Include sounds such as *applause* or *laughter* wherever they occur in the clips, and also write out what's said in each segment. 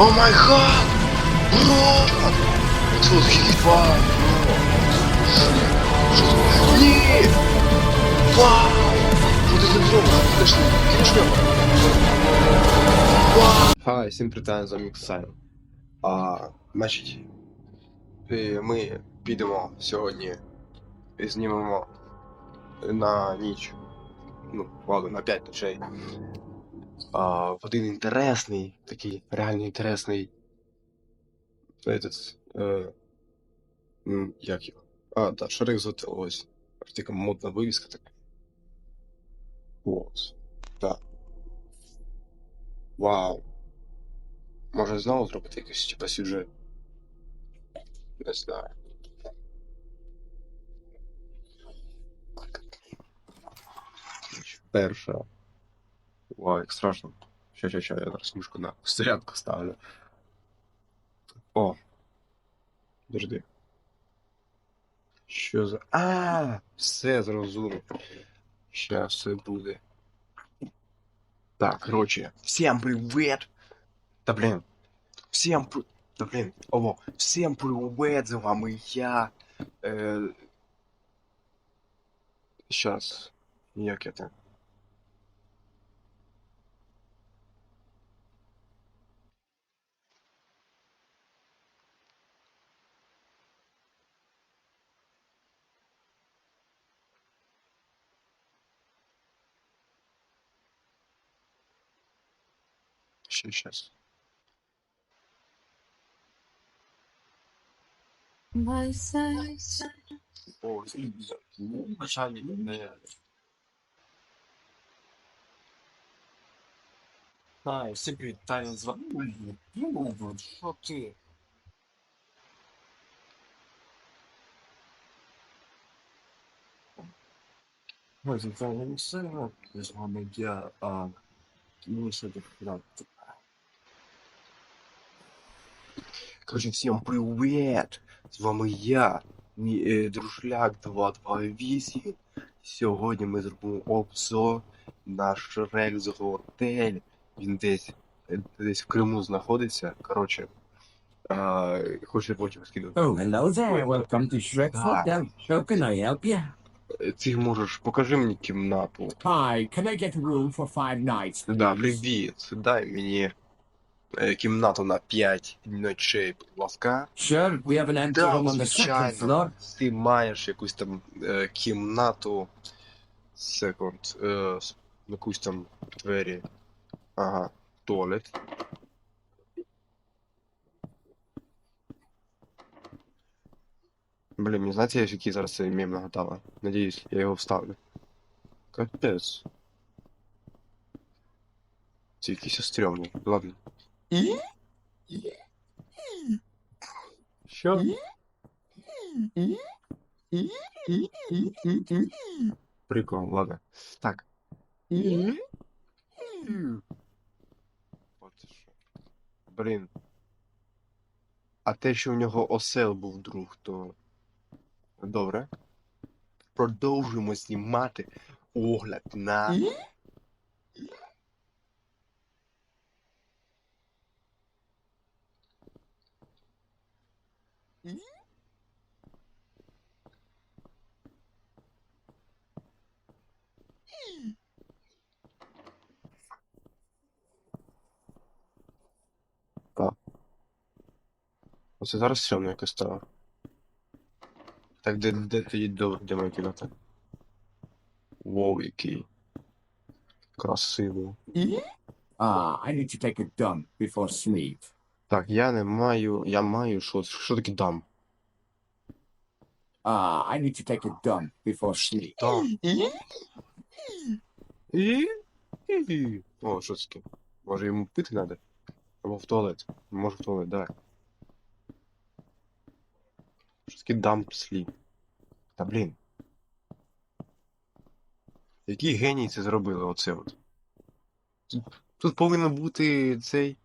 О май гад! Бро! Тут хіба, бро! Що тут? Ні! Вау! Що ти з ним зробиш? Пішли, кінчно! Вау! Хай, всім привітання за Міксайн. А, значить, е, ми підемо сьогодні і знімемо на ніч. Ну, ладно, на 5 ночей. А, в один інтересний, такий реально інтересний. Этот, е, як його? А, да, Шрек Зотел, ось. Така модна вивіска така. Ось. Так. Вау. Може знову зробити якийсь типа сюжет? Не знаю. Перша. Вау, як страшно. Ща, ща, ща, я зараз мишку на *laughs* зарядку ставлю. О. Подожди. Що за. А, все зрозумів. Щас все буде. Так, короче. Всем привет! Да блин. Всем при... Да блин. Ого. Всем привет, з вами я. Э... Сейчас. Як это? Щас, щас. My size. О, начальник не. Ай, всім привіт, Таня з вами. Що ти? Ой, це Таня не все, з вами я, а, ну, що ти Короче, всім привіт! З вами я, друшляк 228. Сьогодні ми зробимо обзор на Шрек з готель. Він десь, е, десь в Криму знаходиться. Короче, а, хочу потім скинути. Oh, hello there. Welcome to Shrek Hotel. How can I help you? Е, Ти можеш, покажи мені кімнату. Hi, can I get a room for five nights? Да, привіт, дай мені кімнату на 5 ночей, будь ласка. Sure, we have an empty room on the second floor. Ти маєш якусь там е, кімнату. Секунд. Е, якусь там двері. Ага, туалет. Блін, не знаєте, який зараз цей мем нагадала? Надіюсь, я його вставлю. Капець. Це якийсь стрьомний. Ладно. Що? Прикол, ладно. Так. От що. Блін. А те, що в нього осел був друг, то. Добре. Продовжуємо знімати огляд на. Оце зараз сьомна якось стало. Так, де, де тоді до, де моя кімната? Воу, який. Красивий. Ah, I need to take a dump before sleep. Так, я не маю. Я маю що? Що таке дам? Ah, I need to take a dump before sleep. Дам. І? І? О, що таке? Може йому пити треба? Або в туалет. Може в туалет, давай. Таке дамп сліп? Та блін. Які генії це зробили оце от? Тут, повинен бути цей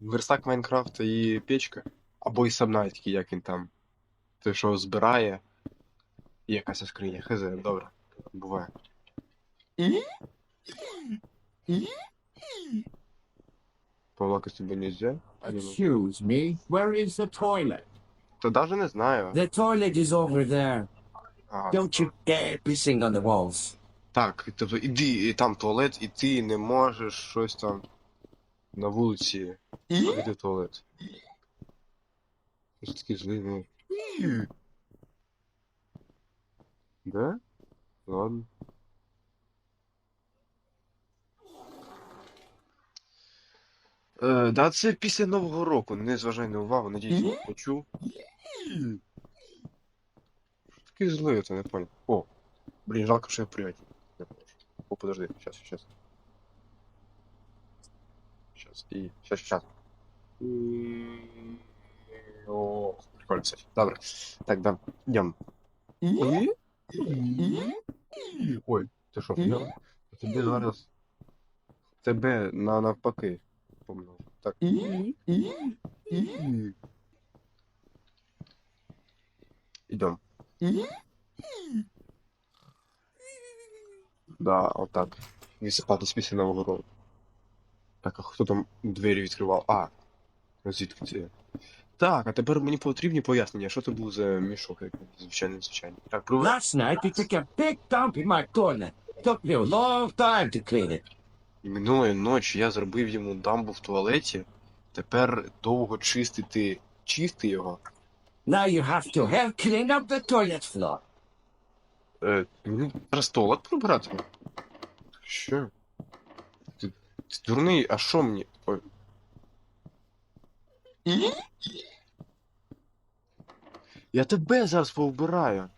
верстак Майнкрафта і печка. Або і Сабнайтки, як він там. Той, що збирає. І якась скриня. Хз, добре. Буває. Повлаки собі нельзя? Excuse me, where is the toilet? Та даже не знаю. The toilet is over there. А, Don't you dare pissing on the walls. Так, тобто іди, і там туалет, і ти не можеш щось там на вулиці. Іди в туалет. Ось такий злий, ну. Да? Ладно. Е, да, це після Нового року, не зважай на увагу, надіюсь, не почув. Що такий злий, я це не понял. О, блін, жалко, що я можу. О, подожди, сейчас, сейчас. Сейчас, и... Сейчас, сейчас. О, прикольно, кстати. Добре. Так, да, йдем. Ой, ти що, я тобі зараз... Тебе на навпаки помню. Так. Идем. Да, отак. Висипатись після нового року. Так, а хто там двері відкривав? А, звідки це? Так, а тепер мені потрібні пояснення, що це був за мішок, як звичайно, звичайно. Так, провер... Last night you took a big dump in my toilet. Took me a long time to clean it. Минулої ночі я зробив йому дамбу в туалеті. Тепер довго чистити, чисти його. Now you have to help clean up the toilet floor. Е, мені зараз туалет прибирати? Що? Ти, ти дурний, а що мені? Ой. Я тебе зараз повбираю.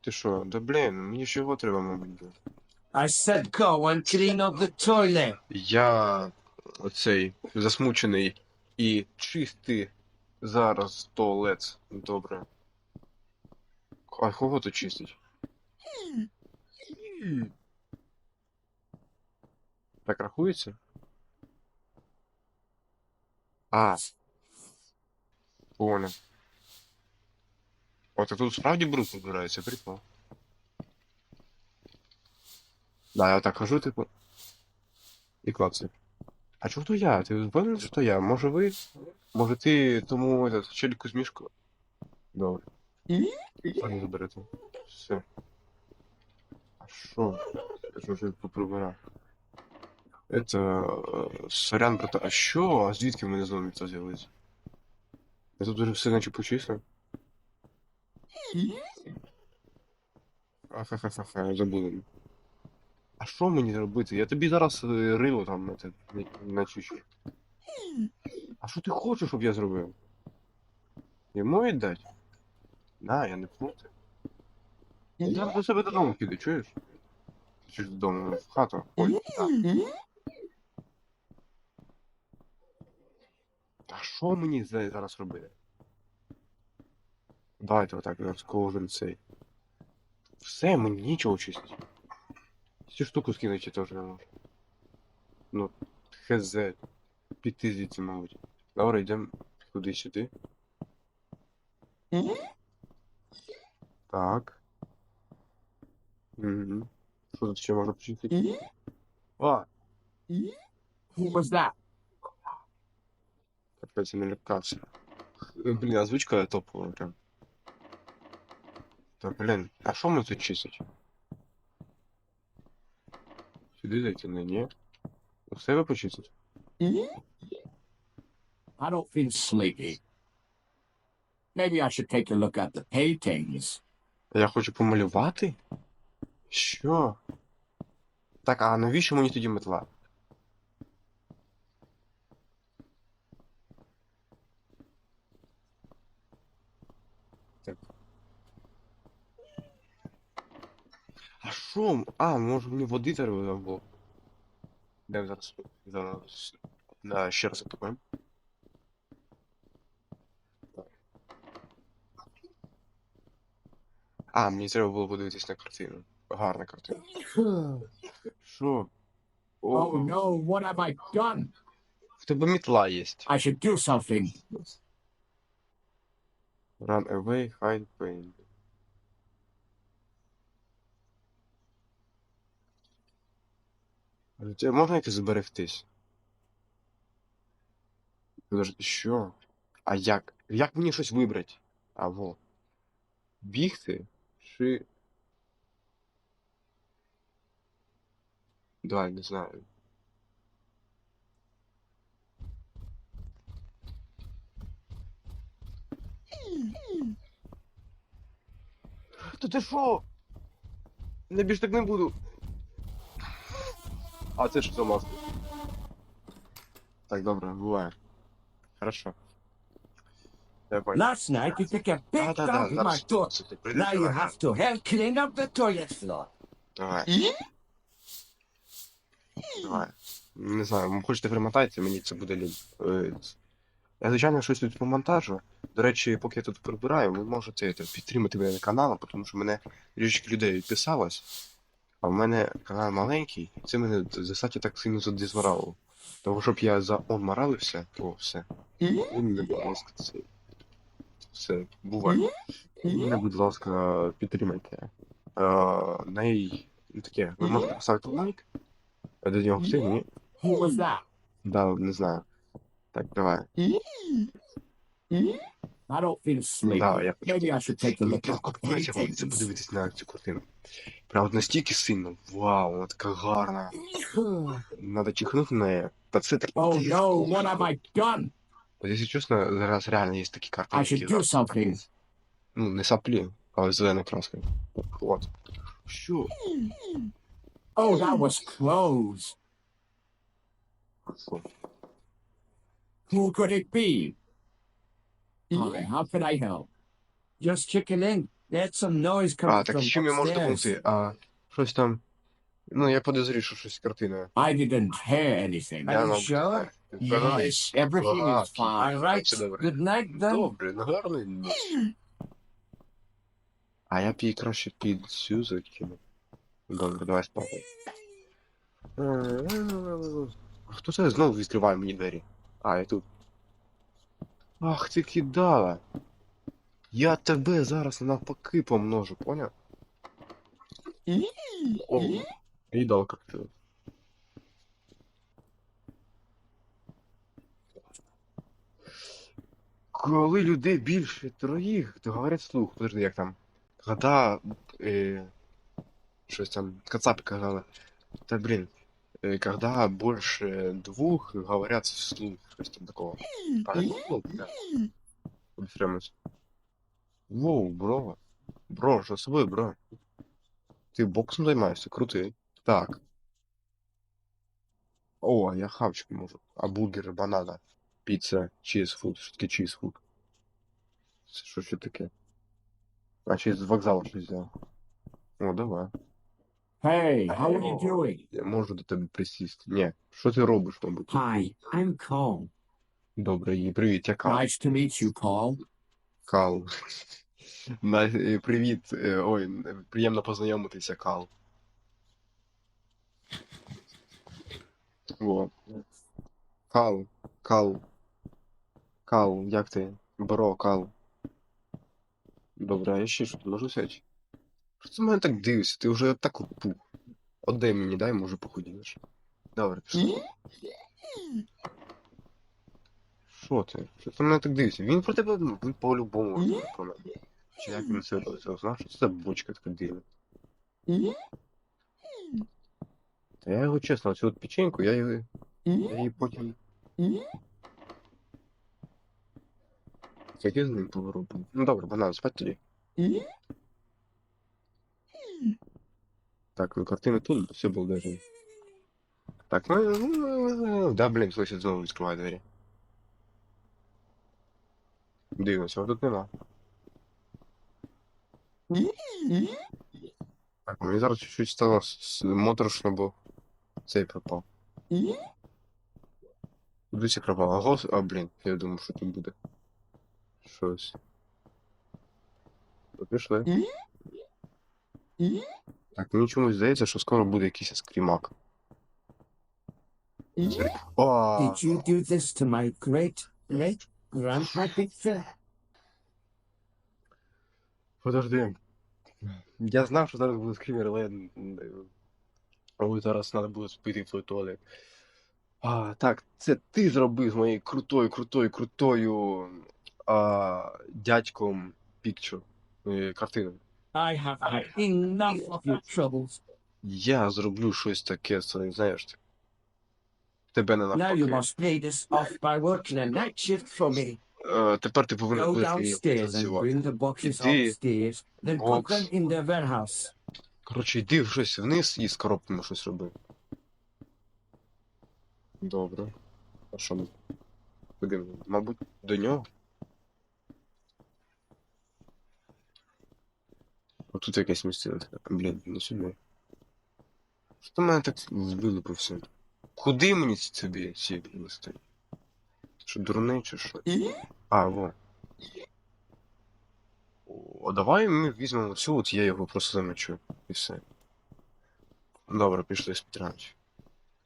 Ти що? Да блін, мені ще його треба, мабуть. I said go and clean up the toilet. Я оцей засмучений і чистий зараз туалет. Добре. А кого тут чистить? Так рахується? А. Понял. О, так тут справді бруд вибирається, прикол. Да, я так хожу, типу. І клацаю. А чого то я? Ти впевнений, що то я? Може ви? Може ти тому этот, челіку з мішку? Добре. А не заберете. Все. А що? Я ж вже поприбирав. Это... е, Сорян, брата. А що? А звідки в мене знову міця з'явилися? Я тут вже все наче почистив. Ахахахаха, я забув. А що мені робити? Я тобі зараз е, рило там на те начищу. А що ти хочеш, щоб я зробив? Йому віддати? На, я не проти. Я зараз до себе додому піду, чуєш? Чи ж додому в хату? Ой, так. А що мені за- зараз робити? Давайте отак, зараз кожен цей. Все, мені нічого чистить. Цю штуку скинути теж не можу. Ну, хз. Піти звідси, мабуть. Добре, йдемо куди сюди. Так. Угу. Що тут ще можна почистити? А, Who was that? капець, я не лякався. Е, Блін, озвучка топова прям. Та блін, а що ми тут чистить? Сюди зайти не, ні? У себе почистить? I don't feel sleepy. Maybe I should take a look at the paintings. Я хочу помалювати? Що? Так, а навіщо мені тоді метла? Що? А, може мені води треба було? Де зараз? Зараз. Да, ще раз атакуємо. А, мені треба було подивитись на картину. Гарна картина. Що? Oh О, no, what have I done? в тебе мітла є. I should do something. Run away, hide, pain. А Тебе можна якось зберегтись? Подожди, що? А як? Як мені щось вибрати? Або бігти чи. Давай, не знаю. Та ти що? Не більш так не буду. А це що за маска? Так, добре, буває. Хорошо. Я понял. Last night you took a big Да-да-да, dump in my зараз. ти прийдеш, Now you давай. have to help clean up the toilet floor. Давай. Давай. Не знаю, хочете перемотайте, мені це буде лінь. Е, ц- Я, звичайно, щось тут помонтажу. До речі, поки я тут прибираю, ви можете це, підтримати мене канал, тому що мене трішки людей підписалось, а в мене канал маленький, і це мене достатньо так сильно задізморало. Тому щоб я за он моралився, то все. Ви мене, будь ласка, це. Все, буває. Мене, будь ласка, підтримайте. Е, най... ну, таке, ви можете поставити лайк. Я до нього was that? Да, не знаю. Так, давай. I don't feel sleepy. Да, я Maybe I should take a look at the Хочеться paintings. подивитись на цю картину. Прям от настільки сильно. Вау, вона така гарна. Надо чихнути на неї. Та це так. Oh no, what have I done? От, якщо чесно, зараз реально є такі картини. I should які do зараз- something. Ну, не саплі, але зелена краска. От. Що? Oh, that was clothes. Що? Who could it be? Alright, how can I help? Just chicken in. There's some noise coming А, так from чим я можу upstairs. допомогти? А, щось там. Ну, я подозрію, що щось з картиною. I didn't hear anything. Are you sure? Yes, everything is fine. All right. Все добре. Good night then. Добре, ну гарний. ну. А я б її краще під цю закину. Добре, давай спати. А Хто це знову відкриває мені двері? А, я тут. Ах, ти кидала. Я тебе зараз навпаки помножу, поняв? О, і дал коктейль. Коли людей більше троїх, то говорять слух. Подожди, як там? Когда е, щось там кацапи казали. Та блін. Е, когда больше двух говорят вслух. Щось там такого. Воу, бро. Бро, що з собою, бро? Ти боксом займаєшся? Крутий. Так. О, а я хавчик можу. А бургери, банана, піца, чізфуд. Що таке чізфуд? Це що ще таке? А чи з вокзалу щось взяв? О, давай. Hey, how are you doing? Я можу до тебе присісти. Ні. Що ти робиш, мабуть? Hi, I'm Cole. Добре, і привіт, я Кал. Nice to meet you, Paul. Кал. На, е, привіт. е, Ой, приємно познайомитися, Кал. Во. Кал. Кал. Кал, як ти? Бро, Кал. Добре, а я ще що можу сядь? Ти на мене так дивишся? Ти вже так опух. Отдай мені, дай, може похудієш. Добре, пішли. Що ти? Що ти на мене так дивишся? Він про тебе, ну, він по-любому про мене. Чи як він це робить? Знаєш, що це за бочка така дивна? Та я його чесно, оцю от печеньку, я її, я її потім... Як я з ним поворотом? Ну добре, банан, спать тоді. Так, ну картини тут, все було даже. Так, ну, ну, ну, ну, да, блін, слухай, знову відкриває двері. Дивно, цього тут нема. Так, мені зараз чуть-чуть стало с- с- моторошно, бо цей пропав. Куди це пропав? А гос... А, блін, я думав, що тут буде. Щось. Ну, Пішли. Так, мені чомусь здається, що скоро буде якийсь скрімак. О, Did you do this to my great great picture? подожди. Я знав, що зараз буде скрімер, але Ой, зараз треба буде спити в той туалет. А, так, це ти зробив з моєю крутою, крутою, крутою а, дядьком пікчу, е, картиною. I have had enough of your troubles. Я зроблю щось таке, це, знаєш, ти- тебе не Now you навпаки. must pay this off by working a night shift for me. Е, тепер ти повинен Go будеш downstairs and працювати. bring the boxes Іди. upstairs, then put Box. them in the warehouse. Коротше, йди щось вниз і з коробками щось роби. Добре. А що ми? Куди ми? Мабуть, до нього? Отут якесь місце. Блін, не сюди. Що мене так вилупився? Куди мені тобі ці листи? Що дурний чи що? А, во. О, давай ми візьмемо цю, от я його просто замечу. І все. Добре, пішли спітрати.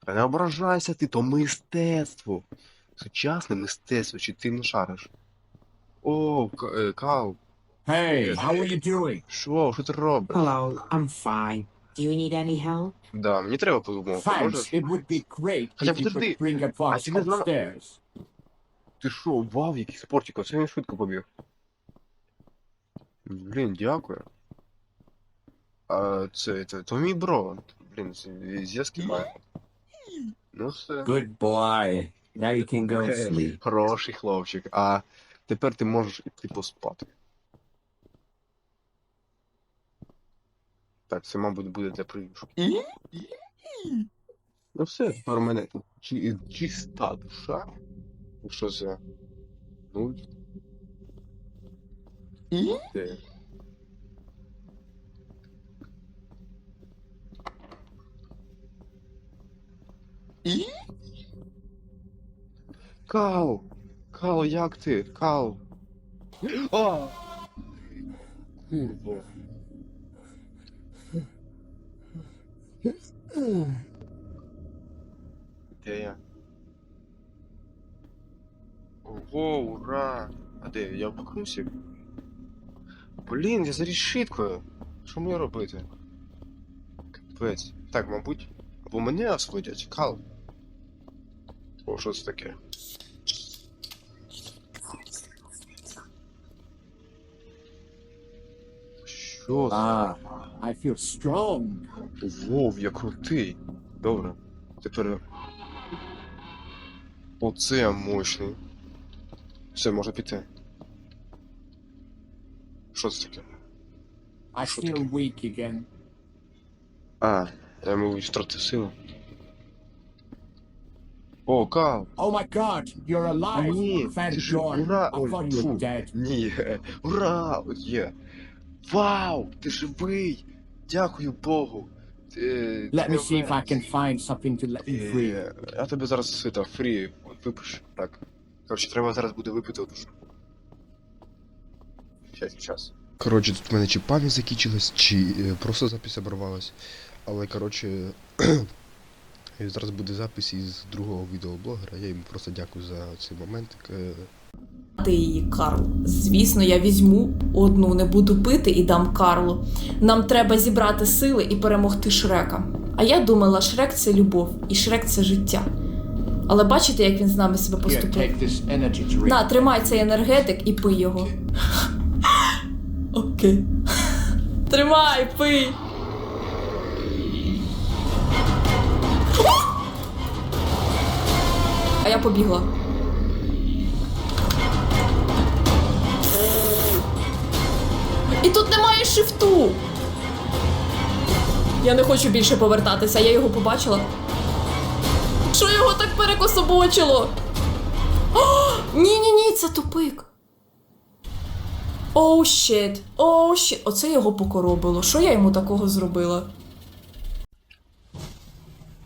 Та не ображайся ти, то мистецтво. Сучасне мистецтво, чи ти не шариш? О, е, Кал, Hey, how are you doing? що, що ти робиш? Hello, I'm fine. Do you need any help? Да, мені треба подумати. Thanks. It would be great Хотя if you подожди. could bring a А box upstairs. Ти що, вау, який спортик, оце він швидко побіг. Блін, дякую. А це, це, то мій бро. Блін, це зв'язки має. Ну все. Good boy. Now you can go Е, sleep. Хороший хлопчик. А тепер ти можеш іти поспати. Так, це, мабуть, буде для привішки. Ну все, мене чи, чиста душа. Що це? Нуль. Де? Кал! Кал, як ти? Кал! А! Курва. Де я? Ого, ура! А де? Я покрусі? Блін, я за решіткою. Що мені робити? Капець. Так, мабуть, або мене освободять, Кал. О, що це таке? Що? Ah, I feel strong. Вов, я крутий. Добре. Тепер. Оце я мощний. Все, може піти. Що це таке? I Що feel таке? weak again. А, я мабуть втратив силу. О, Кал! Oh my god, you're alive! Ні, Thank ти ж God. ура! I Ой, thought you фу. were dead. Ні, ура! Є. Вау! Ти живий! Дякую Богу! Ти, Let me see if I can find something to let you free. Я тебе зараз свита, фрі, випиш. Так. Коротше, треба зараз буде випити душу. Щас, час. Коротше, тут в мене чи пам'ять закінчилась, чи е, просто запись оборвалась. Але коротше, *clears throat* зараз буде запис із другого відеоблогера. Я йому просто дякую за цей момент. Е, Ти її, Карл. Звісно, я візьму одну, не буду пити і дам Карлу. Нам треба зібрати сили і перемогти Шрека. А я думала, Шрек це любов, і Шрек це життя. Але бачите, як він з нами себе поступив? На, тримай цей енергетик і пий його. Окей. *laughs* *laughs* Тримай, пий. *gasps* А я побігла. Шифту. Я не хочу більше повертатися, я його побачила. Що його так перекособочило? Ні, ні, ні, це тупик. Оу, щит. Оу, щит. Оце його покоробило. Що я йому такого зробила?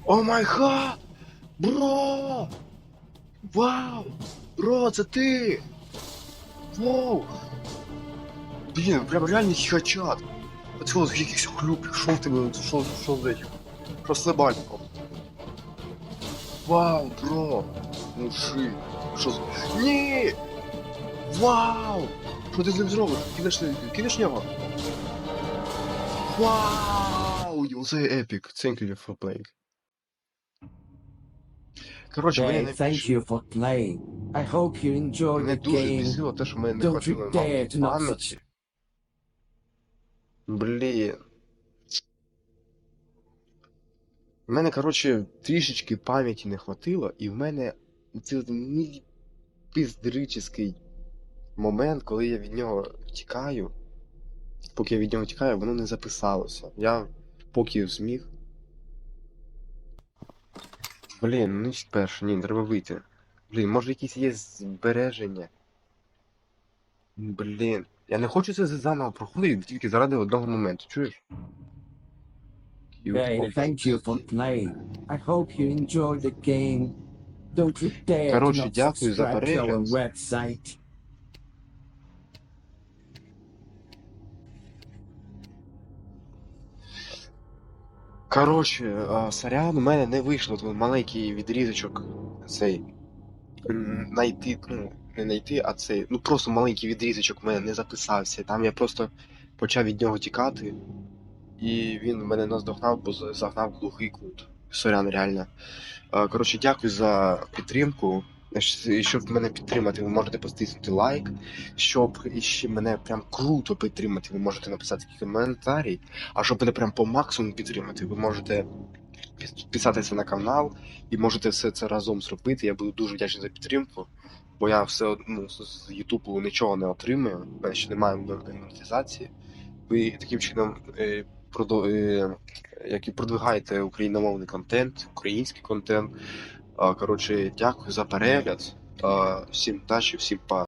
О май гад! Бро! Вау! Бро, це ти! Вау! Блін, прям реальний хачат. Оцього з якихось хлюпів, що в тебе, що, що з этим? Що з лебальником? Вау, бро! Мужик! Що з... Ні! Вау! Що ти з ним зробиш? Кинеш, кинеш нього? Вау! Оце епік. Thank you for playing. Коротше, мене Hey, не thank you for playing. I hope you enjoy the дуже game. бісило те, що мене не Don't хватило you dare to not пам'яті. Блін. У мене, коротше, трішечки пам'яті не хватило, і в мене цей мій піздрический момент, коли я від нього тікаю. Поки я від нього тікаю, воно не записалося. Я поки зміг. Блін, ну перше, ні, треба вийти. Блін, може якісь є збереження. Блін, я не хочу це заново проходити тільки заради одного моменту, чуєш? Hey, thank you for playing. I hope you enjoy the game. Don't you dare to Коротше, not дякую за перегляд. website. Коротше, сорян, у мене не вийшло тут маленький відрізочок цей. Найти, ну, не знайти, а цей. Ну просто маленький відрізочок у мене не записався. Там я просто почав від нього тікати, і він мене наздогнав, бо загнав глухий кут. Сорян, реально. Коротше, дякую за підтримку. Щоб мене підтримати, ви можете поставити лайк. Щоб іще мене прям круто підтримати, ви можете написати коментарій. А щоб мене прям по максимуму підтримати, ви можете підписатися на канал і можете все це разом зробити. Я буду дуже вдячний за підтримку, бо я все од- ну, з Ютубу нічого не отримую, ще немає монетизації. Ви таким чином е, продо, е, як і продвигаєте україномовний контент, український контент. Коротше, дякую за перегляд. Всім удачі, всім па.